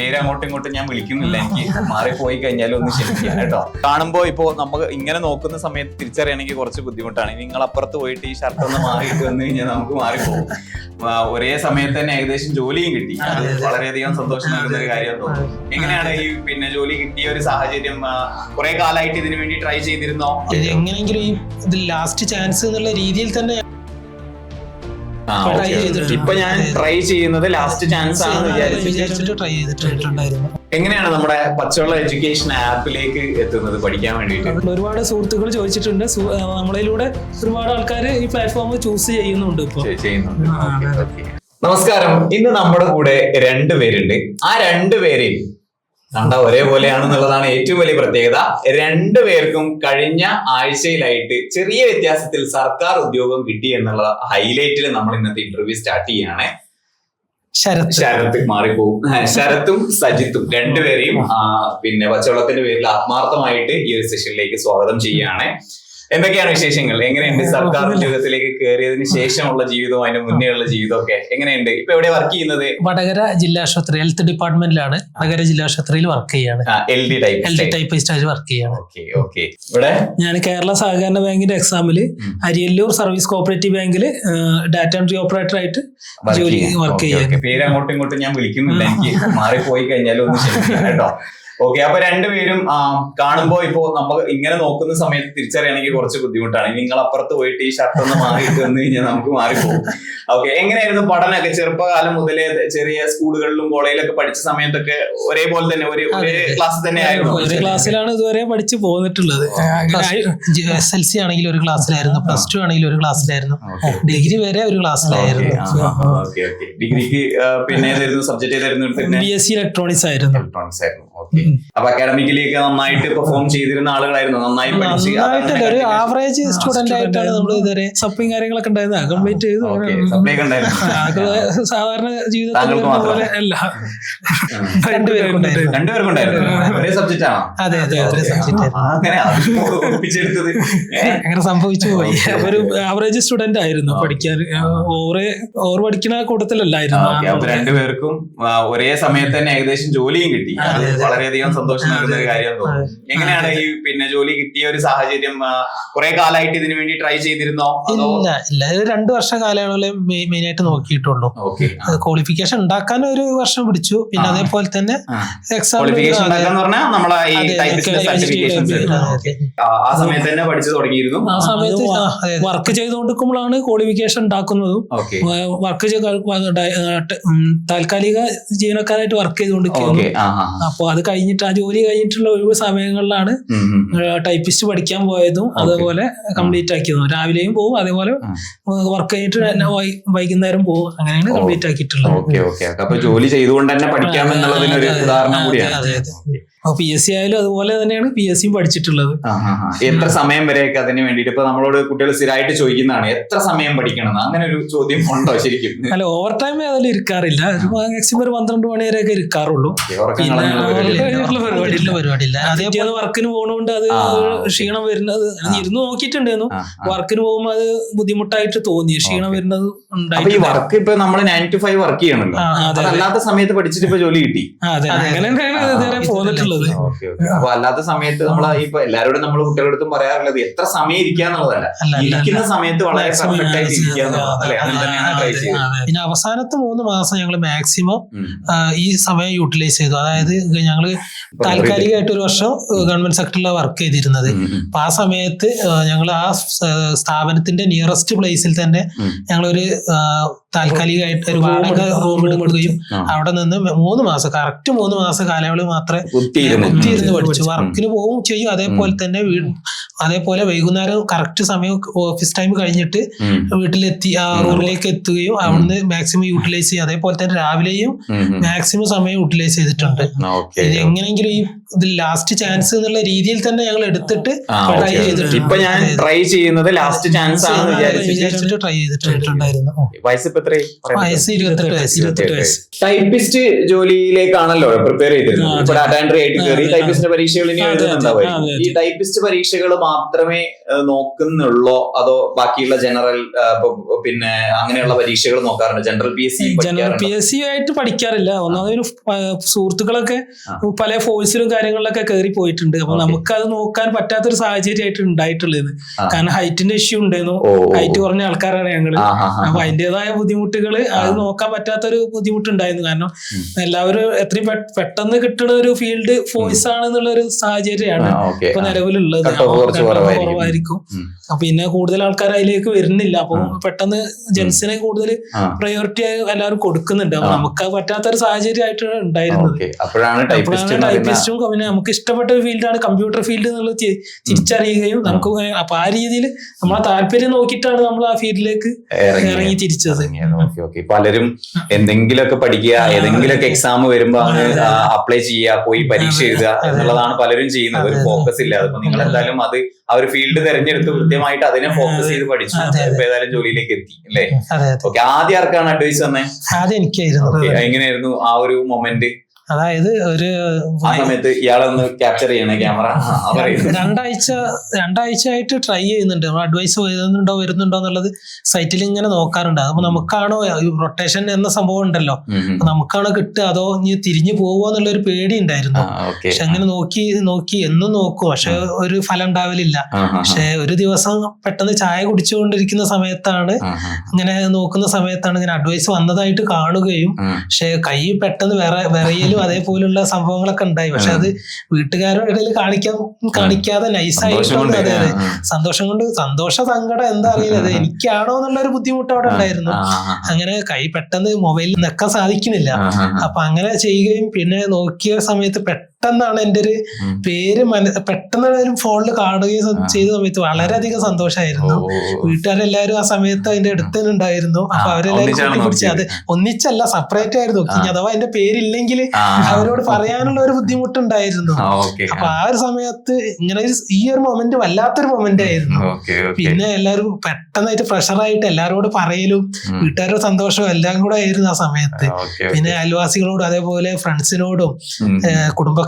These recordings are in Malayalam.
പേര് അങ്ങോട്ടും ഇങ്ങോട്ടും ഞാൻ വിളിക്കുന്നില്ല. എനിക്ക് മാറിപ്പോയി കഴിഞ്ഞാലും ഒന്ന് ശരിക്കും കേട്ടോ. കാണുമ്പോ ഇപ്പോ നമുക്ക് ഇങ്ങനെ നോക്കുന്ന സമയത്ത് തിരിച്ചറിയണമെങ്കിൽ കുറച്ച് ബുദ്ധിമുട്ടാണ്. നിങ്ങൾ അപ്പുറത്ത് പോയിട്ട് ഈ ഷർട്ട് ഒന്ന് മാറിയിട്ട് വന്നു കഴിഞ്ഞാൽ നമുക്ക് മാറിപ്പോകും പോകും ഒരേ സമയത്ത് തന്നെ ഏകദേശം ജോലിയും കിട്ടി. അത് വളരെയധികം സന്തോഷം നൽകുന്ന ഒരു കാര്യം എങ്ങനെയാണ് ഈ പിന്നെ ജോലി കിട്ടിയ ഒരു സാഹചര്യം കുറെ കാലമായിട്ട് ഇതിനു വേണ്ടി ട്രൈ ചെയ്തിരുന്നോ? എങ്ങനെയെങ്കിലും ഈ ലാസ്റ്റ് ചാൻസ് എന്നുള്ള രീതിയിൽ തന്നെ ഇപ്പൊ ഞാൻ ട്രൈ ചെയ്യുന്നത് ലാസ്റ്റ് ചാൻസ് ആണെന്ന് വിചാരിച്ചിട്ട് ട്രൈ ചെയ്തിട്ടുണ്ടായിരുന്നു. എങ്ങനെയാണ് നമ്മുടെ പച്ചവെള്ള എഡ്യൂക്കേഷൻ ആപ്പിലേക്ക് എത്തുന്നത് പഠിക്കാൻ വേണ്ടിയിട്ട്? ഒരുപാട് സുഹൃത്തുക്കൾ ചോദിച്ചിട്ടുണ്ട്. നമ്മളിലൂടെ ഒരുപാട് ആൾക്കാർ ഈ പ്ലാറ്റ്ഫോം ചൂസ് ചെയ്യുന്നുണ്ട് ചെയ്യുന്നുണ്ട്. നമസ്കാരം. ഇന്ന് നമ്മുടെ കൂടെ രണ്ടുപേരുണ്ട് ആ രണ്ടുപേരെയും കണ്ട ഒരേപോലെയാണെന്നുള്ളതാണ് ഏറ്റവും വലിയ പ്രത്യേകത. രണ്ടുപേർക്കും കഴിഞ്ഞ ആഴ്ചയിലായിട്ട് ചെറിയ വ്യത്യാസത്തിൽ സർക്കാർ ഉദ്യോഗം കിട്ടി എന്നുള്ള ഹൈലൈറ്റിൽ നമ്മൾ ഇന്നത്തെ ഇന്റർവ്യൂ സ്റ്റാർട്ട് ചെയ്യാണ് ശരത്. ശരത്ത് മാറിപ്പോവും. ശരത്തും സജിത്തും രണ്ടുപേരെയും പിന്നെ പച്ചവെള്ളത്തിന്റെ പേരിൽ ആത്മാർത്ഥമായിട്ട് ഈ ഒരു സെഷനിലേക്ക് സ്വാഗതം ചെയ്യുകയാണ്. എന്തൊക്കെയാണ് വിശേഷങ്ങൾ? എങ്ങനെയുണ്ട് സർക്കാർ ഉദ്യോഗത്തിലേക്ക് കയറിയതിന് ശേഷമുള്ള ജീവിതവും അതിന്റെ മുന്നേ ഉള്ള ജീവിതമൊക്കെ എങ്ങനെയുണ്ട്? ഇപ്പൊ എവിടെ വർക്ക് ചെയ്യുന്നത്? വടകര ജില്ലാ ആശുപത്രി ഹെൽത്ത് ഡിപ്പാർട്ട്മെന്റിലാണ് വടകര ജില്ലാ ആശുപത്രിയിൽ വർക്ക് ചെയ്യാണ്. L D L D type typist ആയിട്ട് വർക്ക് ചെയ്യാണ്. ഓക്കെ ഇവിടെ? ഞാൻ കേരള സഹകരണ ബാങ്കിന്റെ എക്സാമിൽ അരിയല്ലൂർ സർവീസ് കോപ്പറേറ്റീവ് ബാങ്കിൽ ഡാറ്റ എൻട്രി ഓപ്പറേറ്റർ ആയിട്ട് ജോലി വർക്ക് ചെയ്യാൻ പേര് അങ്ങോട്ടും ഇങ്ങോട്ടും ഞാൻ വിളിക്കുന്നില്ല. എനിക്ക് മാറിപ്പോയി കഴിഞ്ഞാലും ഒന്ന് കേട്ടോ. ഓക്കെ അപ്പൊ രണ്ടുപേരും കാണുമ്പോ ഇപ്പോ നമ്മൾ ഇങ്ങനെ നോക്കുന്ന സമയത്ത് തിരിച്ചറിയണമെങ്കിൽ കുറച്ച് ബുദ്ധിമുട്ടാണ്. നിങ്ങൾ അപ്പുറത്ത് പോയിട്ട് ഈ ഷർട്ട് ഒന്ന് മാറിയിട്ട് വന്നു കഴിഞ്ഞാൽ നമുക്ക് മാറിപ്പോകും ഓക്കെ എങ്ങനെയായിരുന്നു പഠനമൊക്കെ? ചെറുപ്പകാലം മുതലേ ചെറിയ സ്കൂളുകളിലും കോളേജിലൊക്കെ പഠിച്ച സമയത്തൊക്കെ ഒരേപോലെ തന്നെ ഒരു ഒരേ ക്ലാസ് തന്നെ ആയിരുന്നു? ഒരു ക്ലാസ്സിലാണ് ഇതുവരെ പഠിച്ചു പോന്നിട്ടുള്ളത്. എസ് എൽ സി ആണെങ്കിൽ ഒരു ക്ലാസ്സിലായിരുന്നു പ്ലസ് ടു ആണെങ്കിൽ ഒരു ക്ലാസ്സിലായിരുന്നു ഡിഗ്രി വരെ ഒരു ക്ലാസ്സിലായിരുന്നു ഓക്കെ ഓക്കെ ഡിഗ്രിക്ക് പിന്നെ subject B S C electronics ആയിരുന്നു. ഇലക്ട്രോണിക്സ് ആയിരുന്നു. ഓക്കെ അപ്പൊ അക്കാഡമിക്കലി ഒക്കെ നന്നായിട്ട് പെർഫോം ചെയ്തിരുന്ന ആളുകളായിരുന്നു. നന്നായി പഠിച്ച് ഒരു ആവറേജ് സ്റ്റുഡന്റ് ആയിട്ടാണ് നമ്മൾ ഇതുവരെ സപ്ലിയും കാര്യങ്ങളൊക്കെ ഉണ്ടായിരുന്നത്. കംപ്ലീറ്റ് ചെയ്തു സാധാരണ ജീവിതത്തിൽ? പോലെ അല്ല. ഒരേ സബ്ജക്റ്റ് ആണോ? അതെ അതെ ഒരേ സബ്ജക്റ്റ് അങ്ങനെ ഒപ്പിച്ചെടുത്തത്. അങ്ങനെ സംഭവിച്ചു പോയി. ഒരു ആവറേജ് സ്റ്റുഡന്റ് ആയിരുന്നു പഠിക്കാൻ. ഓവർ ഓവർ പഠിക്കുന്ന കൂട്ടത്തിലല്ലായിരുന്നു. രണ്ടുപേർക്കും ഒരേ സമയത്ത് തന്നെ ഏകദേശം ജോലിയും കിട്ടി. അതെ. വളരെയധികം സന്തോഷം നൽകുന്ന ഒരു കാര്യം തോന്നുന്നു എങ്ങനെയാണ് ഈ പിന്നെ ജോലി കിട്ടിയ ഒരു സാഹചര്യം കുറെ കാലമായിട്ട് ഇതിനു വേണ്ടി ട്രൈ ചെയ്തിരുന്നോ? ഇല്ല ഇല്ല. ഇത് രണ്ടു വർഷ കാലയളവിലെ മെയിൻ ആയിട്ട് നോക്കിയിട്ടുള്ളൂ. ഓക്കെ ക്വാളിഫിക്കേഷൻ ഉണ്ടാക്കാൻ ഒരു വർഷം പിടിച്ചു. പിന്നെ അതേപോലെ തന്നെ എക്സാം ആ സമയത്ത് തന്നെ പഠിച്ചു തുടങ്ങിയിരുന്നു. ആ സമയത്ത് വർക്ക് ചെയ്തുകൊണ്ടിരിക്കുമ്പോഴാണ് ക്വാളിഫിക്കേഷൻ ഉണ്ടാക്കുന്നതും. വർക്ക് താൽക്കാലിക ജീവനക്കാരായിട്ട് വർക്ക് ചെയ്തുകൊണ്ടിരിക്കുന്നു അപ്പോൾ അത് കഴിഞ്ഞിട്ട് ആ ജോലി കഴിഞ്ഞിട്ടുള്ള ഒഴിവ് സമയങ്ങളിലാണ്. ടൈപ്പിസ്റ്റ് പഠിക്കാൻ പോയതും അതേപോലെ കംപ്ലീറ്റ് ആക്കിയതും. രാവിലെയും പോകും അതേപോലെ വർക്ക് കഴിഞ്ഞിട്ട് വൈകുന്നേരം പോകും അങ്ങനെയാണ് കംപ്ലീറ്റ് ആക്കിയിട്ടുള്ളത്. Okay okay. അപ്പൊ ജോലി ചെയ്തുകൊണ്ട് തന്നെ പഠിക്കാം എന്നുള്ളതിനൊരു. ഉദാഹരണം കൂടിയാണ്. അതെ, അതെ. അപ്പോൾ പി എസ് സി ആയാലും അതുപോലെ തന്നെയാണ് പി എസ് സിയും പഠിച്ചിട്ടുള്ളത്. എത്ര സമയം വരെയൊക്കെ അതിന് വേണ്ടിയിട്ട്? ഇപ്പൊ നമ്മളോട് കുട്ടികൾ സ്ഥിരമായിട്ട് ചോദിക്കുന്നതാണ് എത്ര സമയം പഠിക്കണം അങ്ങനെ ഒരു ചോദ്യം ഉണ്ടോ ശരിക്കും? അല്ല ഓവർ ടൈം അതിൽ ഇരിക്കാറില്ല. ഒരു മാക്സിമം ഒരു പന്ത്രണ്ട് മണി വരെയൊക്കെ ഇരിക്കാറുള്ളൂ. പരിപാടിയില്ല? അതേപോലെ വർക്കിന് പോകണോണ്ട് അത് ക്ഷീണം വരുന്നത് ഇരുന്ന് നോക്കിയിട്ടുണ്ടായിരുന്നു. വർക്കിന് പോകുമ്പോൾ അത് ബുദ്ധിമുട്ടായിട്ട് തോന്നി. ക്ഷീണം വരുന്നത് ഈ വർക്ക് ഇപ്പൊ നമ്മൾ നയൻ ടു ഫൈവ് വർക്ക് ചെയ്യണല്ലോ. അതല്ലാത്ത സമയത്ത് പഠിച്ചിട്ട് ഇപ്പൊ ജോലി കിട്ടി. അതെ അങ്ങനെ തന്നെയാണ് ഓക്കെ അപ്പൊ അല്ലാത്ത സമയത്ത് നമ്മൾ ഇപ്പൊ എല്ലാവരോടും നമ്മൾ കുട്ടികളടുത്തും പറയാറുള്ളത് എത്ര സമയം ഇരിക്കുക എന്നുള്ളതല്ല. അല്ല, അല്ല, ഇരിക്കുന്ന സമയത്ത് വളരെ എന്നുള്ളത്. പിന്നെ അവസാനത്തെ മൂന്ന് മാസം ഞങ്ങൾ മാക്സിമം ഈ സമയം യൂട്ടിലൈസ് ചെയ്തു. അതായത് ഞങ്ങൾ താൽക്കാലികമായിട്ട് ഒരു വർഷം ഗവൺമെന്റ് സെക്ടറിലാണ് വർക്ക് ചെയ്തിരുന്നത്. അപ്പൊ ആ സമയത്ത് ഞങ്ങൾ ആ സ്ഥാപനത്തിന്റെ നിയറസ്റ്റ് പ്ലേസിൽ തന്നെ. ഞങ്ങളൊരു താൽക്കാലികമായിട്ട് ഒരു വാടക റൂം എടുക്കുകയും അവിടെ നിന്ന് മൂന്ന് മാസം കറക്റ്റ് മൂന്ന് മാസം കാലയളവ് മാത്രമേ ഉം. പഠിച്ചു. വർക്കിന് പോവും ചെയ്യും. അതേപോലെ തന്നെ അതേപോലെ വൈകുന്നേരം കറക്റ്റ് സമയം ഓഫീസ് ടൈം കഴിഞ്ഞിട്ട് വീട്ടിലെത്തി ആ റൂമിലേക്ക് എത്തുകയും അവിടുന്ന് മാക്സിമം യൂട്ടിലൈസ് ചെയ്യും അതേപോലെ തന്നെ രാവിലെയും. മാക്സിമം സമയം യൂട്ടിലൈസ് ചെയ്തിട്ടുണ്ട്. എങ്ങനെയെങ്കിലും ഈ ഇത് ലാസ്റ്റ് ചാൻസ് എന്നുള്ള രീതിയിൽ തന്നെ ഞങ്ങൾ എടുത്തിട്ട് ട്രൈ. ചെയ്തിട്ടുണ്ട്. ഇപ്പൊ ഞാൻ ട്രൈ ചെയ്യുന്നത് ലാസ്റ്റ് ചാൻസ് ആണ് വിചാരിച്ചിട്ട് ട്രൈ ചെയ്തിട്ടുണ്ടായിരുന്നു. വയസ്സ് ഇപ്പൊ വയസ്സ് ഇരുപത്തെട്ട് വയസ്സ്. ഇരുപത്തെട്ട് വയസ്സ്. ടൈപ്പിസ്റ്റ് ജോലിയിലേക്കാണല്ലോ പ്രിപ്പയർ ചെയ്തിരുന്നത്. ഡാറ്റ എൻട്രി ആയിട്ട് കയറി. ടൈപ്പിസ്റ്റിന്റെ പരീക്ഷകൾ ഇനി. എഴുതുന്നുണ്ടാവും ഈ ടൈപ്പിസ്റ്റ് പരീക്ഷകൾ മാത്രമേ നോക്കുന്നുള്ളോ? അതോ ബാക്കിയുള്ള ജനറൽ പിന്നെ അങ്ങനെയുള്ള പരീക്ഷകൾ നോക്കാറുണ്ട്? General P S C general P S C ആയിട്ട് പഠിക്കാറില്ല. ഒന്നാമതൊരു സുഹൃത്തുക്കളൊക്കെ പല ഫോഴ്സിലും കാര്യങ്ങളിലൊക്കെ കയറി പോയിട്ടുണ്ട്. അപ്പൊ നമുക്ക് അത് നോക്കാൻ പറ്റാത്തൊരു സാഹചര്യമായിട്ട് ഉണ്ടായിട്ടുള്ളത്. കാരണം ഹൈറ്റിന്റെ ഇഷ്യൂ ഉണ്ടായിരുന്നു ഹൈറ്റ് കുറഞ്ഞ ആൾക്കാരാണ് ആ, അപ്പൊ. അതിന്റേതായ ബുദ്ധിമുട്ടുകൾ അത് നോക്കാൻ പറ്റാത്തൊരു ബുദ്ധിമുട്ടുണ്ടായിരുന്നു. കാരണം എല്ലാവരും എത്രയും പെട്ടെന്ന് കിട്ടുന്ന ഒരു ഫീൽഡ് ഫോഴ്സ് ആണെന്നുള്ള ഒരു സാഹചര്യമാണ്. ഇപ്പൊ നിലവിലുള്ളത്. കുറവായിരിക്കും. അപ്പൊ പിന്നെ കൂടുതൽ ആൾക്കാർ അതിലേക്ക് വരുന്നില്ല. അപ്പൊ പെട്ടെന്ന് ജെൻസിനെ കൂടുതൽ പ്രയോറിറ്റി പ്രയോറിറ്റി എല്ലാവരും കൊടുക്കുന്നുണ്ട്. അപ്പൊ. നമുക്ക് പറ്റാത്ത ഒരു സാഹചര്യമായിട്ട് ഉണ്ടായിരുന്നത്. അപ്പോഴാണ് ടൈപ്പിസ്റ്റും പിന്നെ നമുക്ക് ഇഷ്ടപ്പെട്ട ഒരു ഫീൽഡാണ് കമ്പ്യൂട്ടർ ഫീൽഡ് എന്നുള്ളത് തിരിച്ചറിയുകയും നമുക്ക് അപ്പൊ ആ രീതിയിൽ നമ്മളെ താല്പര്യം നോക്കിയിട്ടാണ് നമ്മൾ ആ ഫീൽഡിലേക്ക് ഇറങ്ങി തിരിച്ചത്. പലരും എന്തെങ്കിലുമൊക്കെ പഠിക്കുക ഏതെങ്കിലും ഏതെങ്കിലുമൊക്കെ എക്സാം വരുമ്പോ. അപ്ലൈ ചെയ്യുക പോയി പരീക്ഷ അതെ, എഴുതുക എന്നുള്ളതാണ് പലരും ചെയ്യുന്നത്. ഒരു. ഫോക്കസ് ഇല്ലാതെ അപ്പൊ നിങ്ങൾ എന്തായാലും അത് ആ ഒരു ഫീൽഡ് തെരഞ്ഞെടുത്ത് കൃത്യമായിട്ട് അതിനെ ഫോക്കസ് ചെയ്ത് പഠിച്ചു. ഇപ്പൊ ഏതായാലും ജോലിയിലേക്ക് എത്തി അല്ലേ? ഓക്കെ ആദ്യം ആർക്കാണ് അഡ്വൈസ് തന്നെ? ആദ്യം എനിക്കായിരുന്നു. എങ്ങനെയായിരുന്നു ആ ഒരു മൊമെന്റ് അതായത് ഒരു ക്യാപ്ചർ ചെയ്യണേ ക്യാമറ രണ്ടാഴ്ച രണ്ടാഴ്ച ആയിട്ട് ട്രൈ ചെയ്യുന്നുണ്ട്. നമ്മൾ അഡ്വൈസ് വരുന്നുണ്ടോ വരുന്നുണ്ടോ എന്നുള്ളത് സൈറ്റിൽ ഇങ്ങനെ നോക്കാറുണ്ട്. അപ്പൊ നമുക്കാണോ റൊട്ടേഷൻ എന്ന സംഭവം ഉണ്ടല്ലോ. നമുക്കാണോ കിട്ടുക? അതോ ഇനി തിരിഞ്ഞു പോവോ എന്നുള്ള ഒരു പേടി ഉണ്ടായിരുന്നു. പക്ഷെ അങ്ങനെ നോക്കി നോക്കി എന്നും നോക്കും. പക്ഷെ ഒരു ഫലം ഉണ്ടാവലില്ല. പക്ഷെ ഒരു ദിവസം പെട്ടെന്ന് ചായ കുടിച്ചുകൊണ്ടിരിക്കുന്ന സമയത്താണ് ഇങ്ങനെ നോക്കുന്ന സമയത്താണ് ഇങ്ങനെ അഡ്വൈസ് വന്നതായിട്ട് കാണുകയും പക്ഷെ കൈ പെട്ടെന്ന് വിറ വിറയലും അതേപോലുള്ള സംഭവങ്ങളൊക്കെ ഉണ്ടായി. പക്ഷെ അത് വീട്ടുകാരുടെ ഇടയിൽ കാണിക്കാൻ കാണിക്കാതെ നൈസായിട്ടുണ്ട് അതെ അതെ. സന്തോഷം കൊണ്ട് സന്തോഷ സങ്കടം എന്താ അറിയില്ല. അത് എനിക്കാണോ എന്നുള്ള ഒരു ബുദ്ധിമുട്ട് അവിടെ ഉണ്ടായിരുന്നു. അങ്ങനെ കൈ പെട്ടെന്ന് മൊബൈലിൽ നിൽക്കാൻ സാധിക്കുന്നില്ല. അപ്പൊ അങ്ങനെ ചെയ്യുകയും പിന്നെ നോക്കിയ സമയത്ത് പെട്ടെന്നാണ് എന്റെ ഒരു പേര് മന പെട്ടെന്ന് ഒരു ഫോണിൽ കാണുകയും ചെയ്ത സമയത്ത് വളരെയധികം സന്തോഷമായിരുന്നു വീട്ടുകാരെല്ലാവരും. ആ സമയത്ത് അതിന്റെ അടുത്ത് തന്നെ ഉണ്ടായിരുന്നു അപ്പൊ അവരെല്ലാവരും കൂട്ടിപ്പിടിച്ച് അത് ഒന്നിച്ചല്ല സെപ്പറേറ്റ് ആയിരുന്നു. അഥവാ എന്റെ പേരില്ലെങ്കിൽ അവരോട് പറയാനുള്ള ഒരു ബുദ്ധിമുട്ടുണ്ടായിരുന്നു. അപ്പൊ ആ ഒരു സമയത്ത് ഇങ്ങനെ ഈ ഒരു മൊമെന്റ് വല്ലാത്തൊരു മൊമെന്റ് ആയിരുന്നു. പിന്നെ എല്ലാവരും പെട്ടെന്നായിട്ട് പ്രഷറായിട്ട് എല്ലാരോട് പറയലും. വീട്ടുകാരുടെ സന്തോഷവും എല്ലാം കൂടെ ആയിരുന്നു ആ സമയത്ത്. പിന്നെ അയൽവാസികളോടും അതേപോലെ ഫ്രണ്ട്സിനോടും ഉം.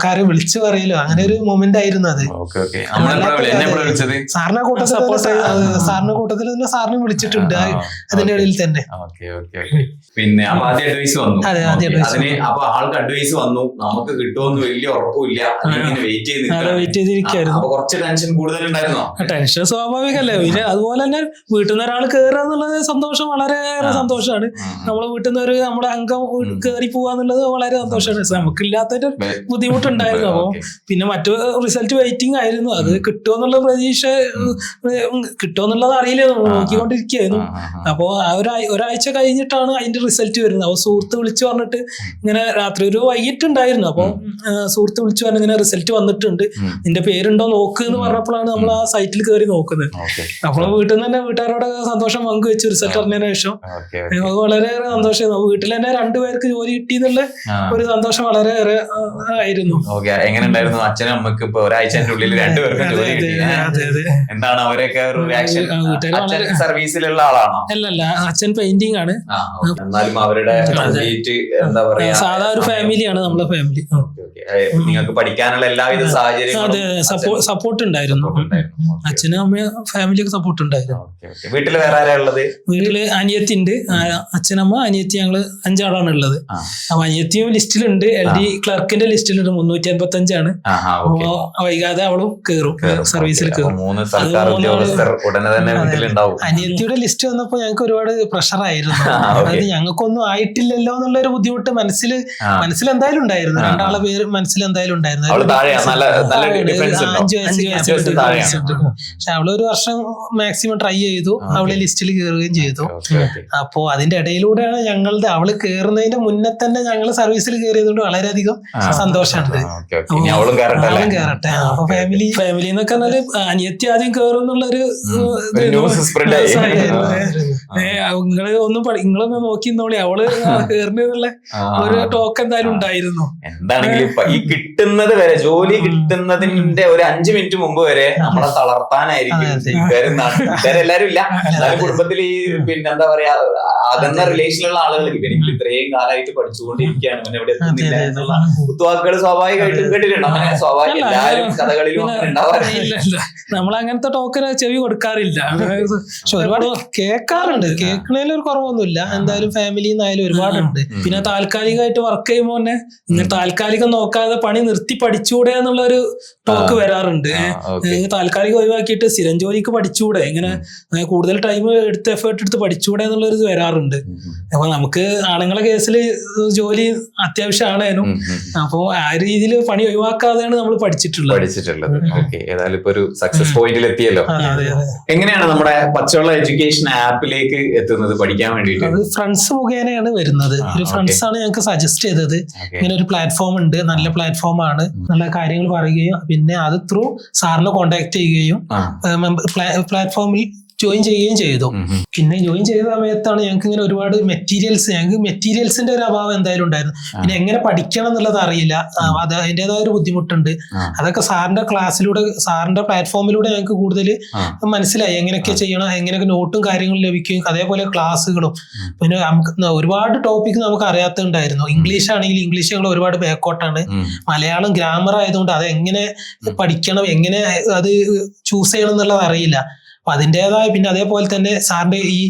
കുടുംബക്കാരെ വിളിച്ചു പറയലോ? അങ്ങനെ ഒരു മൊമെന്റ് ആയിരുന്നു അത്. Okay okay. നമ്മളെപ്പോഴാ വിളി- എന്നെ എപ്പോഴാ വിളിച്ചത്? സാറിനെ കൂട്ടത്തിൽ സാറിന്റെ കൂട്ടത്തിൽ തന്നെ സാറിനെ വിളിച്ചിട്ടുണ്ട്. അതിന്റെ ഇടയിൽ തന്നെ. Okay okay okay. പിന്നെ ആദ്യം അഡ്വൈസ് വന്നു. അതെ, അതിന് അപ്പൊ ആൾക്ക് അഡ്വൈസ് വന്നു. നമുക്ക് കിട്ടുമെന്ന് വലിയ ഉറപ്പില്ല വെയിറ്റ് ചെയ്ത്. വെയിറ്റ് ചെയ്തിരിക്കായിരുന്നു കുറച്ച് ടെൻഷൻ കൂടുതലുണ്ടായിരുന്നോ? ടെൻഷൻ സ്വാഭാവികല്ലേ പിന്നെ അതുപോലെ തന്നെ വീട്ടിൽ നിന്ന് ഒരാൾ കയറുക എന്നുള്ളത് സന്തോഷം വളരെയേറെ. സന്തോഷമാണ്. നമ്മളെ വീട്ടിൽ നിന്ന് ഒരു നമ്മുടെ അംഗം കേറി കയറി പോവാന്നുള്ളത് വളരെ സന്തോഷമാണ്. നമുക്കില്ലാത്തൊരു ബെ- അപ്പൊ പിന്നെ മറ്റു റിസൾട്ട് വെയിറ്റിംഗ് ആയിരുന്നു. അത് കിട്ടുമെന്നുള്ള പ്രതീക്ഷ കിട്ടുമെന്നുള്ളത് അറിയില്ല. നോക്കിക്കൊണ്ടിരിക്കുകയായിരുന്നു. അപ്പോ ആ ഒരു ഒരാഴ്ച കഴിഞ്ഞിട്ടാണ് അതിന്റെ റിസൾട്ട് വരുന്നത്. അപ്പൊ സുഹൃത്ത് വിളിച്ചു പറഞ്ഞിട്ട് ഇങ്ങനെ രാത്രി ഒരു വൈകിട്ടുണ്ടായിരുന്നു. അപ്പൊ സുഹൃത്ത് വിളിച്ചു പറഞ്ഞ ഇങ്ങനെ റിസൾട്ട് വന്നിട്ടുണ്ട്. നിന്റെ പേരുണ്ടോ നോക്ക് എന്ന് പറഞ്ഞപ്പോഴാണ് നമ്മൾ ആ സൈറ്റിൽ കയറി നോക്കുന്നത്. അപ്പോൾ വീട്ടിൽ നിന്ന് തന്നെ വീട്ടുകാരോട് സന്തോഷം പങ്കുവെച്ചു റിസൾട്ട് അറിഞ്ഞതിന് ശേഷം. നമുക്ക് വളരെയേറെ സന്തോഷമായിരുന്നു വീട്ടിൽ തന്നെ രണ്ടുപേർക്ക് ജോലി കിട്ടി എന്നുള്ള ഒരു സന്തോഷം വളരെയേറെ ആയിരുന്നു. ഓക്കെ എങ്ങനെ ഉണ്ടായിരുന്നു? അച്ഛനും അമ്മയ്ക്ക് ഇപ്പൊ ഒരാഴ്ചന്റെ ഉള്ളിൽ രണ്ടുപേർക്കും ജോലി കിട്ടി എന്താണ് അവരൊക്കെ റിയാക്ഷൻ അച്ഛൻ സർവീസിലുള്ള ആളാണോ? അല്ലല്ല അച്ഛൻ പെയിന്റിംഗ് ആണ്. എന്നാലും അവരുടെ എന്താ പറയാ സാധാ ഒരു ഫാമിലിയാണ് നമ്മളെ ഫാമിലി. നിങ്ങൾക്ക് പഠിക്കാനുള്ള എല്ലാവിധ സാഹചര്യങ്ങളും സപ്പോർട്ട് ഉണ്ടായിരുന്നു. അച്ഛനും അമ്മയും ഫാമിലിയൊക്കെ സപ്പോർട്ട് ഉണ്ടായിരുന്നു. വീട്ടിൽ വേറെ ആരാ ഉള്ളത്? വീട്ടിൽ അനിയത്തി ഉണ്ട് അച്ഛനമ്മ അനിയത്തി ഞങ്ങൾ അഞ്ചാളാണ് ഉള്ളത്. അപ്പൊ അനിയത്തിയും ലിസ്റ്റിലുണ്ട്. L D ക്ലർക്കിന്റെ ലിസ്റ്റിലുണ്ട്. മുന്നൂറ്റി അൻപത്തി അഞ്ചാണ്. വൈകാതെ അവളും കേറും. സർവീസിൽ കേറും അനിയത്തിയുടെ ലിസ്റ്റ് വന്നപ്പോ ഞങ്ങൾക്ക് ഒരുപാട് പ്രഷറായിരുന്നു ആയിരുന്നു അതായത് ഞങ്ങൾക്കൊന്നും ആയിട്ടില്ലല്ലോ എന്നുള്ള ഒരു ബുദ്ധിമുട്ട് മനസ്സിൽ. മനസ്സിൽ എന്തായാലും ഉണ്ടായിരുന്നു. രണ്ടാളെ പേര് മനസ്സിൽ എന്തായാലും ഉണ്ടായിരുന്നു അഞ്ച് വയസ്സ്. പക്ഷെ അവൾ ഒരു വർഷം മാക്സിമം ട്രൈ ചെയ്തു അവളെ ലിസ്റ്റിൽ കയറുകയും ചെയ്തു. അപ്പോ അതിന്റെ ഇടയിലൂടെയാണ് ഞങ്ങളുടെ അവൾ കയറുന്നതിന്റെ മുന്നേ തന്നെ ഞങ്ങൾ സർവീസിൽ കയറിയതുകൊണ്ട് വളരെയധികം. സന്തോഷമുണ്ട് അവളും കയറട്ടെ അപ്പൊ ഫാമിലി ഫാമിലി എന്നൊക്കെ പറഞ്ഞാൽ അനിയത്തി ആദ്യം കേറും ആയി. നിങ്ങൾ ഒന്നും നിങ്ങളൊന്ന് നോക്കി നോളി അവൾ കേറുന്നുള്ള ആ. ഒരു ടോക്ക് എന്തായാലും ഉണ്ടായിരുന്നു. എന്താണെങ്കിലും ഈ കിട്ടുന്നത് വരെ ജോലി കിട്ടുന്നതിന്റെ ഒരു അഞ്ചു മിനിറ്റ് മുമ്പ് വരെ നമ്മളെ തളർത്താനായിരിക്കും. എല്ലാരും ഇല്ല. കുടുംബത്തിൽ ഈ പിന്നെ എന്താ പറയാ അകന്ന റിലേഷനിലുള്ള ആളുകൾ എനിക്ക് ഇത്രയും കാലമായിട്ട് പഠിച്ചുകൊണ്ടിരിക്കുകയാണ്. ഇവിടെ എത്തുന്നില്ല. എന്നുള്ള കുത്തുവാക്കുകൾ സ്വാഭാവികമായിട്ടും കേട്ടിട്ടുണ്ട്? അങ്ങനെ സ്വാഭാവിക അല്ല, എല്ലാവരും കഥകളിലും ഉണ്ടാവാറില്ല. നമ്മൾ അങ്ങനത്തെ ടോക്കിന് ചെവി കൊടുക്കാറില്ല. പക്ഷെ ഒരുപാട് കേൾക്കാറുണ്ട്. കേൾക്കണേൽ ഒരു കുറവൊന്നുമില്ല. എന്തായാലും ഫാമിലിയിൽ നിന്നായാലും ഒരുപാടുണ്ട് പിന്നെ താൽക്കാലികമായിട്ട് വർക്ക് ചെയ്യുമ്പോൾ തന്നെ താൽക്കാലികം നോക്കാതെ പണി നിർത്തി പഠിച്ചൂടെ എന്നുള്ള ഒരു ടോക്ക് വരാറുണ്ട്. താൽക്കാലികം ഒഴിവാക്കിയിട്ട് സ്ഥിരം ജോലിക്ക് പഠിച്ചുകൂടെ ഇങ്ങനെ കൂടുതൽ ടൈം എടുത്ത് എഫേർട്ട് എടുത്ത് പഠിച്ചൂടെ എന്നുള്ളൊരു ഇത് വരാറുണ്ട്. അപ്പൊ നമുക്ക് ആണുങ്ങളെ കേസിൽ ജോലി അത്യാവശ്യമാണേനും. അപ്പോൾ ആ അപ്പൊ ആ രീതിയിൽ പണി ഒഴിവാക്കാതെയാണ് നമ്മൾ പഠിച്ചിട്ടുള്ളത്. പഠിച്ചിട്ടുള്ളത്. ഓക്കെ ഏതായാലും ഇപ്പൊ ഒരു സക്സസ് പോയിന്റിൽ എത്തിയല്ലോ. എങ്ങനെയാണ് നമ്മുടെ പച്ചവെള്ള എഡ്യൂക്കേഷൻ ആപ്പിലേക്ക് എത്തുന്നത് പഠിക്കാൻ വേണ്ടിയിട്ട്? അത് ഫ്രണ്ട്സ് മുഖേനയാണ് വരുന്നത്. ഒരു ഫ്രണ്ട്സ് ആണ് ഞങ്ങൾക്ക് സജസ്റ്റ് ചെയ്തത്. ഇങ്ങനെ ഒരു പ്ലാറ്റ്ഫോം ഉണ്ട്. നല്ല പ്ലാറ്റ്ഫോം ആണ്. നല്ല കാര്യങ്ങൾ പറയുകയും പിന്നെ അത് ത്രൂ സാറിനെ കോണ്ടാക്ട് ചെയ്യുകയും. പ്ലാറ്റ്ഫോമിൽ ജോയിൻ ചെയ്യുകയും ചെയ്തു. പിന്നെ ജോയിൻ ചെയ്ത സമയത്താണ് ഞങ്ങൾക്ക് ഇങ്ങനെ ഒരുപാട് മെറ്റീരിയൽസ് ഞങ്ങൾക്ക് മെറ്റീരിയൽസിന്റെ ഒരു അഭാവം എന്തായാലും ഉണ്ടായിരുന്നു. പിന്നെ എങ്ങനെ പഠിക്കണം എന്നുള്ളത് അറിയില്ല. അത് അതിന്റെതായ ഒരു ബുദ്ധിമുട്ടുണ്ട്. അതൊക്കെ സാറിന്റെ ക്ലാസ്സിലൂടെ സാറിന്റെ പ്ലാറ്റ്ഫോമിലൂടെ ഞങ്ങൾക്ക് കൂടുതൽ. മനസ്സിലായി. എങ്ങനെയൊക്കെ ചെയ്യണം എങ്ങനെയൊക്കെ നോട്ടും കാര്യങ്ങളും ലഭിക്കും അതേപോലെ ക്ലാസ്സുകളും പിന്നെ നമുക്ക് ഒരുപാട് ടോപ്പിക് നമുക്ക് അറിയാത്തുണ്ടായിരുന്നു ഇംഗ്ലീഷ് ആണെങ്കിൽ ഇംഗ്ലീഷ് ഞങ്ങൾ ഒരുപാട് ബാക്കോട്ടാണ്. മലയാളം ഗ്രാമർ ആയതുകൊണ്ട് അത് എങ്ങനെ പഠിക്കണം എങ്ങനെ അത് ചൂസ് ചെയ്യണം എന്നുള്ളത് അറിയില്ല. അപ്പൊ അതിന്റെതായ പിന്നെ അതേപോലെ തന്നെ സാറിന്റെ ഈ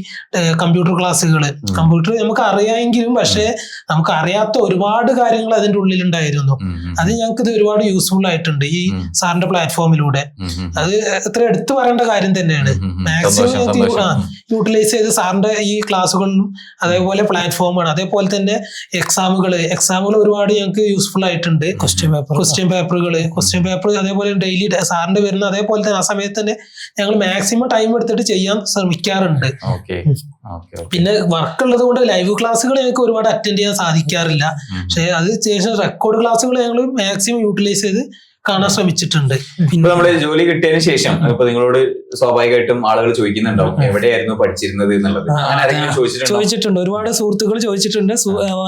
കമ്പ്യൂട്ടർ ക്ലാസ്സുകൾ കമ്പ്യൂട്ടർ നമുക്ക് അറിയാമെങ്കിലും പക്ഷേ നമുക്ക് അറിയാത്ത ഒരുപാട് കാര്യങ്ങൾ അതിന്റെ ഉള്ളിലുണ്ടായിരുന്നു. അത് ഞങ്ങൾക്ക് ഇത് ഒരുപാട് യൂസ്ഫുൾ ആയിട്ടുണ്ട് ഈ സാറിന്റെ പ്ലാറ്റ്ഫോമിലൂടെ. അത് എത്ര എടുത്തു പറയേണ്ട കാര്യം തന്നെയാണ്. മാക്സിമം. യൂട്ടിലൈസ് ചെയ്ത് സാറിന്റെ ഈ ക്ലാസ്സുകളിലും അതേപോലെ പ്ലാറ്റ്ഫോമാണ് അതേപോലെ തന്നെ എക്സാമുകൾ എക്സാമുകൾ ഒരുപാട് ഞങ്ങൾക്ക് യൂസ്ഫുൾ ആയിട്ടുണ്ട്. ക്വസ്റ്റ്യൻ പേപ്പർ ക്വസ്റ്റ്യൻ പേപ്പറുകൾ ക്വസ്റ്റ്യൻ പേപ്പർ അതേപോലെ ഡെയിലി സാറിന്റെ വരുന്ന അതേപോലെ തന്നെ ആ സമയത്ത് തന്നെ ഞങ്ങൾ മാക്സിമം ടൈം എടുത്തിട്ട് ചെയ്യാൻ ശ്രമിക്കാറുണ്ട്. പിന്നെ വർക്ക് ഉള്ളത് കൊണ്ട് ലൈവ് ക്ലാസ്സുകൾ ഞങ്ങൾക്ക് ഒരുപാട് അറ്റൻഡ് ചെയ്യാൻ സാധിക്കാറില്ല. പക്ഷേ അത് ശേഷം റെക്കോർഡ് ക്ലാസ്സുകൾ ഞങ്ങൾ മാക്സിമം യൂട്ടിലൈസ് ചെയ്ത് കാണാൻ ശ്രമിച്ചിട്ടുണ്ട്. ഇപ്പൊ നമ്മൾ ജോലി കിട്ടിയതിന് ശേഷം ഇപ്പൊ നിങ്ങളോട് സ്വാഭാവികമായിട്ടും ആളുകൾ ചോദിക്കുന്നുണ്ടാവും എവിടെയായിരുന്നു പഠിച്ചിരുന്നത് എന്നുള്ളത്? ചോദിച്ചിട്ടുണ്ട്? ഒരുപാട് സുഹൃത്തുക്കൾ ചോദിച്ചിട്ടുണ്ട്.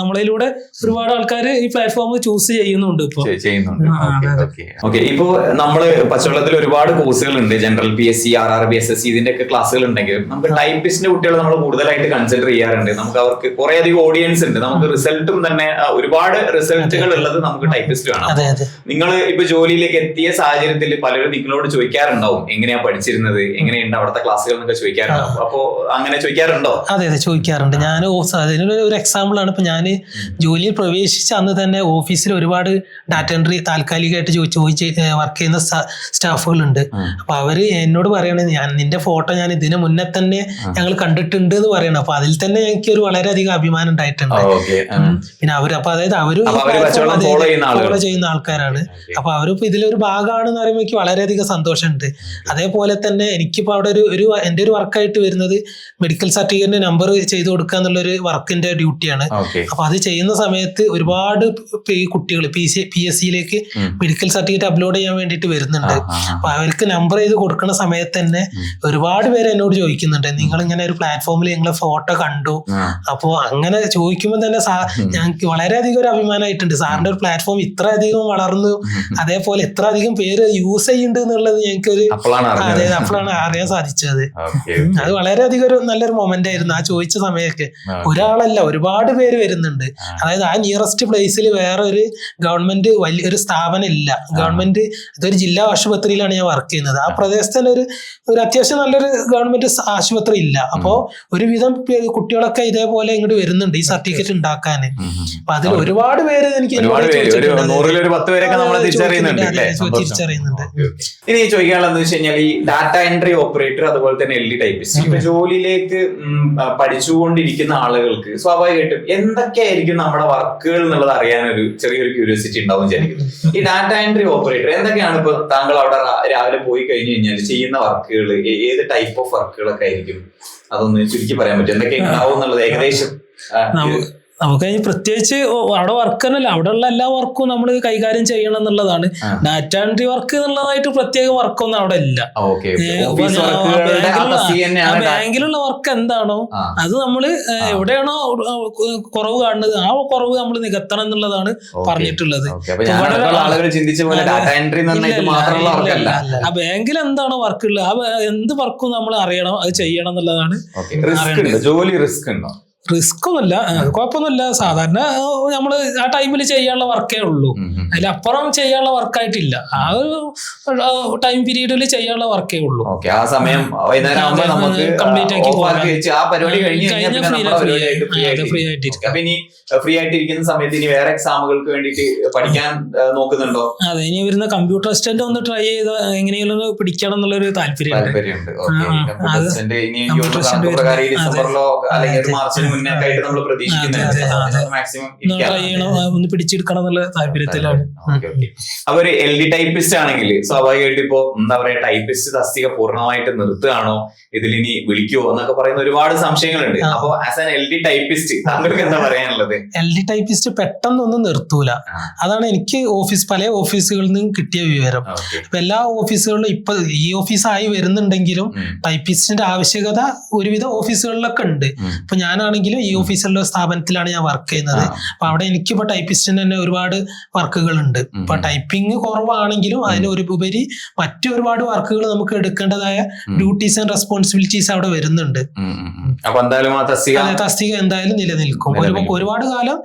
നമ്മളിലൂടെ ഒരുപാട് ആൾക്കാർ ഈ പ്ലാറ്റ്ഫോം ചൂസ് ചെയ്യുന്നുണ്ട് ഇപ്പൊ. ചെയ്യുന്നുണ്ട്. ആ, ഓക്കെ അതെ. ഓക്കെ ഓക്കെ ഇപ്പോ നമ്മൾ പച്ചവെള്ളത്തിൽ ഒരുപാട് കോഴ്സുകൾ ഉണ്ട് general P S C R R B S S C ഇതിന്റെ ഒക്കെ ക്ലാസ്സുകൾ ഉണ്ടെങ്കിലും നമുക്ക് ടൈപ്പിസ്റ്റിന്റെ കുട്ടികൾ നമ്മൾ കൂടുതലായിട്ട് കൺസിഡർ ചെയ്യാറുണ്ട്. നമുക്ക് അവർക്ക് കുറെ അധികം ഓഡിയൻസ് ഉണ്ട്. നമുക്ക് റിസൾട്ടും തന്നെ ഒരുപാട് റിസൾട്ടുകൾ ഉള്ളത് നമുക്ക് ടൈപ്പിസ്റ്റ് വേണം. അതെ അതെ. നിങ്ങൾ ഇപ്പൊ ജോലിയിലേക്ക് എത്തിയ സാഹചര്യത്തിൽ പലരും നിങ്ങളോട് ചോദിക്കാറുണ്ടാവും എങ്ങനെയാ പഠിച്ചിരുന്നത്? എങ്ങനെയുണ്ട് അവിടുത്തെ ക്ലാസ്സുകൾ എന്നൊക്കെ ചോദിക്കാറുണ്ടാവും. അപ്പോ അങ്ങനെ ചോദിക്കാറുണ്ടോ? അതെ അതെ ചോദിക്കാറുണ്ട്. ഞാൻ അതിനൊരു ഒരു എക്സാമ്പിൾ ആണ്. ഇപ്പൊ ഞാൻ ജോലിയിൽ പ്രവേശിച്ച അന്ന് തന്നെ ഓഫീസിൽ ഒരുപാട് ഡാറ്റ എൻട്രി താൽക്കാലികമായിട്ട് ചോദിച്ച് വർക്ക് ചെയ്യുന്ന സ്റ്റാഫുകളുണ്ട്. അപ്പൊ അവർ എന്നോട് പറയണത് ഞാൻ നിന്റെ ഫോട്ടോ ഞാൻ ഇതിനു മുന്നേ തന്നെ ഞങ്ങൾ കണ്ടിട്ടുണ്ട് എന്ന് പറയണം. അപ്പൊ അതിൽ തന്നെ എനിക്ക് ഒരു വളരെയധികം അഭിമാനം ഉണ്ടായിട്ടുണ്ട്. പിന്നെ അവർ അപ്പൊ അതായത് അവരും അവർ. ഫോളോ ചെയ്യുന്ന ആൾക്കാരാണ്. അപ്പൊ അവരിപ്പോ ഇതിലൊരു ഭാഗമാണെന്ന് പറയുമ്പോൾ എനിക്ക് വളരെയധികം സന്തോഷമുണ്ട്. അതേപോലെ തന്നെ എനിക്കിപ്പോൾ അവിടെ ഒരു ഒരു എന്റെ ഒരു വർക്കായിട്ട് വരുന്നത് മെഡിക്കൽ സർട്ടിഫിക്കറ്റിന്റെ നമ്പർ ചെയ്ത് കൊടുക്കുക എന്നുള്ളൊരു വർക്കിന്റെ ഡ്യൂട്ടിയാണ് ഓക്കെ അപ്പൊ അത് ചെയ്യുന്ന സമയത്ത് ഒരുപാട് ഈ കുട്ടികൾ പി സി പി എസ് സിയിലേക്ക് മെഡിക്കൽ സർട്ടിഫിക്കറ്റ് അപ്ലോഡ് ചെയ്യാൻ വേണ്ടിയിട്ട് വരുന്നുണ്ട്. ആ, ആ, ആ. അപ്പൊ അവർക്ക് നമ്പർ ചെയ്ത് കൊടുക്കുന്ന സമയത്ത് തന്നെ ഒരുപാട് പേര് എന്നോട് ചോദിക്കുന്നുണ്ട്. നിങ്ങൾ ഇങ്ങനെ ഒരു പ്ലാറ്റ്ഫോമിൽ നിങ്ങളെ ഫോട്ടോ കണ്ടു. അപ്പോൾ അങ്ങനെ ചോദിക്കുമ്പോൾ തന്നെ സാ ഞങ്ങൾക്ക് വളരെയധികം ഒരു അഭിമാനമായിട്ടുണ്ട്. സാറിന്റെ ഒരു പ്ലാറ്റ്ഫോം ഇത്രയധികം വളർന്നു. വളർന്നു അതേപോലെ എത്ര അധികം പേര് യൂസ് ചെയ്യുന്നുണ്ട് എന്നുള്ളത് ഞങ്ങൾക്ക് ഒരു അതെ അപ്പോഴാണ് അറിയാൻ സാധിച്ചത്. അത് വളരെയധികം ഒരു നല്ലൊരു മൊമെന്റ് ആയിരുന്നു ആ ചോദിച്ച സമയമൊക്കെ. ഒരാളല്ല ഒരുപാട് പേര് വരുന്നുണ്ട്. അതായത് ആ നിയറസ്റ്റ് പ്ലേസിൽ വേറെ ഒരു ഗവൺമെന്റ് വലിയ ഒരു സ്ഥാപനം ഇല്ല ഗവൺമെന്റ് അതൊരു ജില്ലാ ആശുപത്രിയിലാണ് ഞാൻ വർക്ക് ചെയ്യുന്നത്. ആ പ്രദേശത്ത് തന്നെ ഒരു ഒരു അത്യാവശ്യം നല്ലൊരു ഗവൺമെന്റ് ആശുപത്രി ഇല്ല. അപ്പോ ഒരുവിധം കുട്ടികളൊക്കെ ഇതേപോലെ ഇങ്ങോട്ട് വരുന്നുണ്ട് ഈ സർട്ടിഫിക്കറ്റ് ഉണ്ടാക്കാൻ അപ്പൊ അതിൽ ഒരുപാട് പേര് എനിക്ക് തിരിച്ചറിയുന്നുണ്ട്. ഇനി ചോദിക്കാനുള്ളതെന്ന് വെച്ച് കഴിഞ്ഞാൽ ഈ ഡാറ്റ എൻട്രി ഓപ്പറേറ്റർ അതുപോലെ തന്നെ എൽ ഡി ടൈപ്പിസ്റ്റ് ഇപ്പൊ ജോലിയിലേക്ക് പഠിച്ചുകൊണ്ടിരിക്കുന്ന ആളുകൾക്ക് സ്വാഭാവികമായിട്ടും എന്തൊക്കെയായിരിക്കും നമ്മുടെ വർക്കുകൾ എന്നുള്ളത് അറിയാനൊരു ചെറിയൊരു ക്യൂരിയോസിറ്റി ഉണ്ടാവും വിചാരിക്കുന്നു ഈ ഡാറ്റ എൻട്രി ഓപ്പറേറ്റർ എന്തൊക്കെയാണ് ഇപ്പൊ താങ്കൾ അവിടെ രാവിലെ പോയി കഴിഞ്ഞു കഴിഞ്ഞാൽ ചെയ്യുന്ന വർക്കുകൾ? ഏത് ടൈപ്പ് ഓഫ് വർക്കുകളൊക്കെ ആയിരിക്കും? അതൊന്ന് ചുരുക്കി പറയാൻ പറ്റും എന്തൊക്കെ ഉണ്ടാവും എന്നുള്ളത് ഏകദേശം നമുക്ക് പ്രത്യേകിച്ച് അവിടെ വർക്ക് തന്നെയല്ല. അവിടെ ഉള്ള എല്ലാ വർക്കും നമ്മൾ കൈകാര്യം ചെയ്യണം എന്നുള്ളതാണ്. ഡാറ്റ എൻട്രി വർക്ക് എന്നുള്ളതായിട്ട് പ്രത്യേക വർക്കൊന്നും അവിടെ ഇല്ല. ബാങ്കിലുള്ള- വർക്ക് എന്താണോ അത് നമ്മൾ എവിടെയാണോ കുറവ് കാണുന്നത് ആ കുറവ് നമ്മൾ നികത്തണം എന്നുള്ളതാണ് പറഞ്ഞിട്ടുള്ളത്. ആ ബാങ്കിൽ എന്താണോ വർക്ക് ഉള്ളത് ആ എന്ത് വർക്കും നമ്മൾ അറിയണം അത് ചെയ്യണം എന്നുള്ളതാണ് ജോലി റിസ്ക് ഉണ്ടോ? റിസ്ക് ഒന്നുമില്ല. കുഴപ്പമൊന്നുമില്ല. സാധാരണ നമ്മൾ ആ ടൈമിൽ ചെയ്യാനുള്ള വർക്കേ ഉള്ളൂ. അതിലപ്പുറം ചെയ്യാനുള്ള വർക്കായിട്ടില്ല ആ ഒരു ടൈം പീരീഡിൽ ചെയ്യാനുള്ള വർക്കേ ഉള്ളൂ. ആ സമയം കംപ്ലീറ്റ് ആക്കി ആ പരിപാടി കഴിഞ്ഞ് കഴിഞ്ഞാൽ ഫ്രീ ആയിട്ടിരിക്കും. ഫ്രീ ആയിട്ട് ഇരിക്കുന്ന സമയത്ത് ഇനി വേറെ എക്സാമുകൾക്ക് വേണ്ടിയിട്ട് പഠിക്കാൻ നോക്കുന്നുണ്ടോ? അതെ ഇനി വരുന്ന കമ്പ്യൂട്ടർ അസിസ്റ്റന്റ് ഒന്ന് ട്രൈ ചെയ്ത് എങ്ങനെയെങ്കിലും പിടിക്കണം എന്നുള്ളൊരു താല്പര്യം താല്പര്യമുണ്ട്. കമ്പ്യൂട്ടർ അസിസ്റ്റന്റ് ഇനി. ഡിസംബറിലോ അല്ലെങ്കിൽ ഒരു അതെ. മാർച്ചിന് മുന്നേ ഒക്കെ ആയിട്ട് നമ്മൾ അതെ. മാക്സിമം ഒന്ന് പിടിച്ചെടുക്കണം എന്നുള്ള താല്പര്യത്തിലാണ്. അപ്പൊ ഒരു എൽ ഡി ടൈപ്പിസ്റ്റ് ആണെങ്കിൽ സ്വാഭാവികമായിട്ട് ഇപ്പോ എന്താ പറയാ ടൈപ്പിസ്റ്റ് തസ്തിക പൂർണമായിട്ട് നിർത്തുകയാണോ? ഇതിൽ ഇനി വിളിക്കുവോ എന്നൊക്കെ പറയുന്ന ഒരുപാട് സംശയങ്ങളുണ്ട്. അപ്പൊ as an L D typist താങ്കൾക്ക് എന്താ പറയാനുള്ളത്? എൽ ഡി ടൈപ്പിസ്റ്റ് പെട്ടെന്നൊന്നും നിർത്തൂല. അതാണ് എനിക്ക് ഓഫീസ് പല ഓഫീസുകളിൽ നിന്നും കിട്ടിയ വിവരം. എല്ലാ ഓഫീസുകളിലും ഇപ്പൊ ഈ ഓഫീസായി വരുന്നുണ്ടെങ്കിലും ടൈപ്പിസ്റ്റിന്റെ ആവശ്യകത ഒരുവിധ ഓഫീസുകളിലൊക്കെ ഉണ്ട്. ഇപ്പൊ ഞാനാണെങ്കിലും ഈ ഓഫീസിലുള്ള സ്ഥാപനത്തിലാണ് ഞാൻ വർക്ക് ചെയ്യുന്നത്. അപ്പൊ അവിടെ എനിക്കിപ്പോ ടൈപ്പിസ്റ്റിന് തന്നെ ഒരുപാട് വർക്കുകൾ ഉണ്ട് ഇപ്പൊ ടൈപ്പിംഗ് കുറവാണെങ്കിലും അതിന് ഒരു ഉപരി മറ്റു ഒരുപാട് വർക്കുകൾ നമുക്ക് എടുക്കേണ്ടതായ ഡ്യൂട്ടീസ് ആൻഡ് റെസ്പോൺസിബിലിറ്റീസ് അവിടെ വരുന്നുണ്ട്. തസ്തിക എന്തായാലും നിലനിൽക്കും. ഒരു- ഒരുപാട് കാലം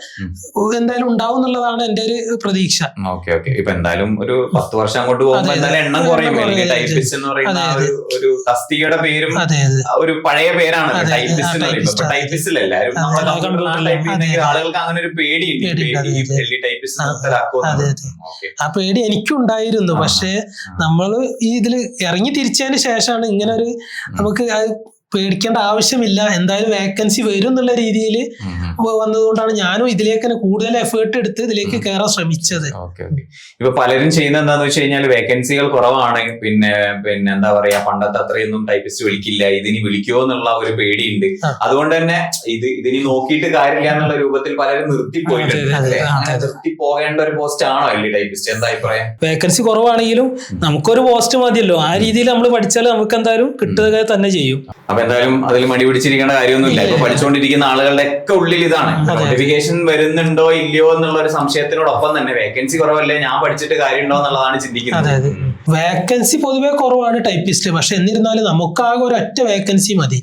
എന്തായാലും ഉണ്ടാവും എന്നുള്ളതാണ് എന്റെ ഒരു പ്രതീക്ഷ. Okay okay. ഇപ്പൊ എന്തായാലും ഒരു പത്ത് വർഷം അങ്ങോട്ട് പോകുമ്പോൾ. എന്തായാലും എണ്ണം കുറയും. ടൈപ്പിസ്റ്റ് എന്ന് പറയുന്ന ഒരു ഒരു തസ്തികയുടെ പേരും ഒരു പഴയ പേരാണ് അതെ, ടൈപ്പിസ്റ്റ് എന്ന് ആ, എല്ലാവരും. ആളുകൾക്ക് അങ്ങനെ ഒരു പേടിയുണ്ട്. പേടി എനിക്കുണ്ടായിരുന്നു. പക്ഷേ നമ്മൾ നമ്മൾ ഈ ഇതിൽ ഇറങ്ങി തിരിച്ചതിന് ശേഷമാണ് ഇങ്ങനെ ഒരു നമുക്ക് പേടിക്കേണ്ട ആവശ്യമില്ല. എന്തായാലും വേക്കൻസി വരും എന്നുള്ള രീതിയിൽ. വന്നതുകൊണ്ടാണ് ഞാനും ഇതിലേക്ക് തന്നെ കൂടുതൽ എഫേർട്ട് എടുത്ത് ഇതിലേക്ക് കയറാൻ ശ്രമിച്ചത്. ഇപ്പൊ പലരും ചെയ്യുന്ന എന്താന്ന് വെച്ച് കഴിഞ്ഞാൽ വേക്കൻസികൾ കുറവാണ്. പിന്നെ പിന്നെ എന്താ പറയാ പണ്ടത്തെ അത്രയൊന്നും ടൈപ്പിസ്റ്റ് വിളിക്കില്ല. ഇതിനി വിളിക്കുമോ എന്നുള്ള ഒരു പേടിയുണ്ട്. അതുകൊണ്ട് തന്നെ ഇത് ഇതിനി നോക്കിയിട്ട് കാര്യമില്ല എന്നുള്ള രൂപത്തിൽ പലരും നിർത്തി പോയിട്ടുണ്ട് അതെ, അതെ, അല്ലേ? അതെ, അങ്ങനെ അതെ. നിർത്തി പോകേണ്ട ഒരു പോസ്റ്റ് ആണോ അല്ലേ ടൈപ്പിസ്റ്റ് എന്താ അഭിപ്രായം? വേക്കൻസി കുറവാണെങ്കിലും നമുക്കൊരു പോസ്റ്റ് മതിയല്ലോ. ആ രീതിയിൽ നമ്മൾ പഠിച്ചാൽ നമുക്ക് എന്തായാലും കിട്ടുക തന്നെ ചെയ്യും. അപ്പൊ എന്തായാലും അതിൽ മടി പിടിച്ചിരിക്കേണ്ട കാര്യമൊന്നുമില്ല ഇപ്പൊ പഠിച്ചുകൊണ്ടിരിക്കുന്ന ആളുകളുടെ ഒക്കെ ഉള്ളിൽ ഇതാണ്. നോട്ടിഫിക്കേഷൻ വരുന്നുണ്ടോ ഇല്ലയോ എന്നുള്ള ഒരു സംശയത്തിനോടൊപ്പം തന്നെ വേക്കൻസി കുറവല്ലേ ഞാൻ പഠിച്ചിട്ട് കാര്യമുണ്ടോ എന്നുള്ളതാണ് ചിന്തിക്കുന്നത്. വേക്കൻസി പൊതുവെ കുറവാണ് ടൈപ്പിസ്റ്റ് പക്ഷെ എന്നിരുന്നാലും നമുക്ക് ആകെ ഒരൊറ്റ വേക്കൻസി മതി.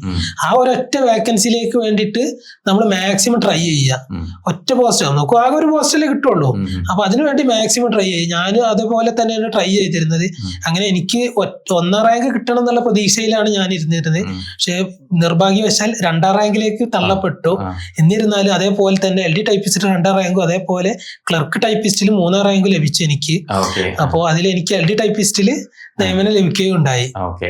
ആ ഒരൊറ്റ വേക്കൻസിയിലേക്ക് വേണ്ടിയിട്ട് നമ്മൾ മാക്സിമം ട്രൈ ചെയ്യുക. ഒറ്റ പോസ്റ്റ് നമുക്ക് ആകെ ഒരു പോസ്റ്റല്ലേ കിട്ടുള്ളൂ. അപ്പൊ അതിനുവേണ്ടി മാക്സിമം ട്രൈ ചെയ്യും ഞാൻ അതേപോലെ തന്നെയാണ് ട്രൈ ചെയ്തിരുന്നത്. അങ്ങനെ എനിക്ക് ഒന്നാം റാങ്ക് കിട്ടണം എന്നുള്ള പ്രതീക്ഷയിലാണ് ഞാൻ ഇരുന്നിരുന്നത്. പക്ഷേ നിർഭാഗ്യവശാൽ രണ്ടാം റാങ്കിലേക്ക് തള്ളപ്പെട്ടു. എന്നിരുന്നാലും അതേപോലെ തന്നെ എൽ ഡി ടൈപ്പിസ്റ്റിൽ രണ്ടാം റാങ്കും അതേപോലെ ക്ലർക്ക് ടൈപ്പിസ്റ്റിൽ മൂന്നാം റാങ്ക് ലഭിച്ചു എനിക്ക്. അപ്പോൾ അതിൽ എനിക്ക് എൽ ഡി ടൈപ്പിസ്റ്റിൽ നിയമനം ലഭിക്കുകയുണ്ടായി ഓക്കെ.